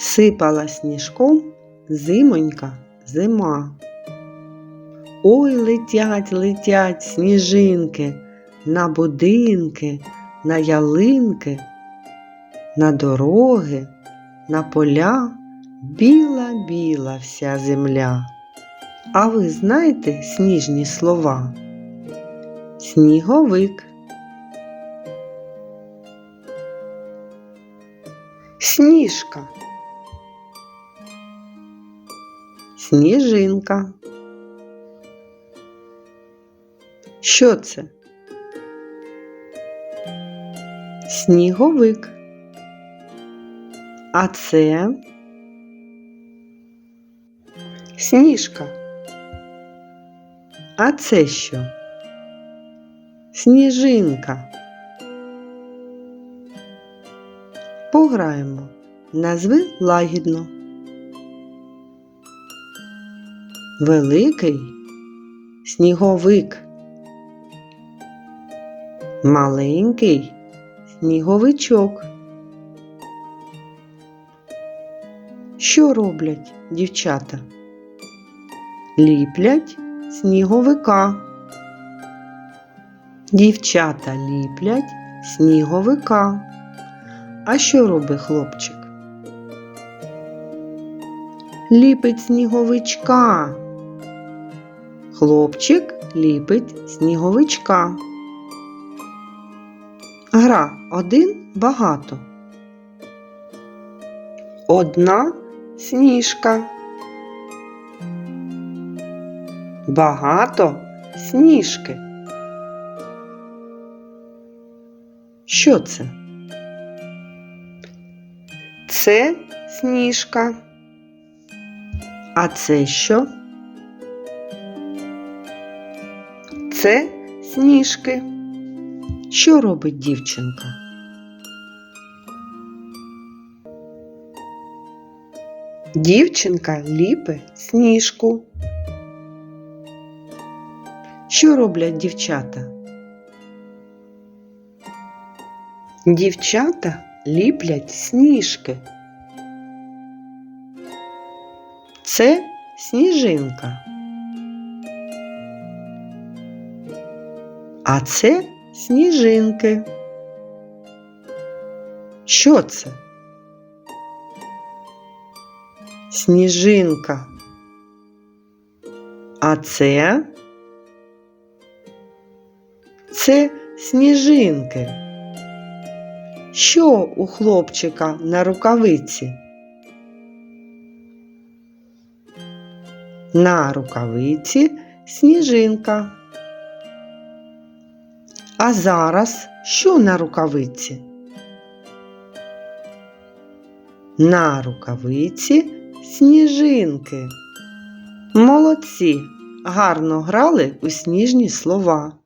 Сипала сніжком зимонька зима. Ой, летять, летять сніжинки на будинки, на ялинки, на дороги, на поля, біла-біла вся земля. А ви знаєте сніжні слова? Сніговик. Сніжка. Сніжинка. Що це? Сніговик. А це сніжка. А це що? Сніжинка. Пограємо. Назви лагідно. Великий сніговик. Маленький сніговичок. Що роблять дівчата? Ліплять сніговика. Дівчата ліплять сніговика. А що робить хлопчик? Ліпить сніговичка. Хлопчик ліпить сніговичка. Гра один багато. Одна сніжка. Багато сніжки. Що це? Це сніжка. А це що? Це сніжки. Що робить дівчинка? Дівчинка ліпить сніжку. Що роблять дівчата? Дівчата ліплять сніжки. Це сніжинка. А це сніжинки. Що це? Сніжинка. А це? Це сніжинки. Що у хлопчика на рукавиці? На рукавиці сніжинка. А зараз що на рукавиці? На рукавиці сніжинки. Молодці! Гарно грали у сніжні слова.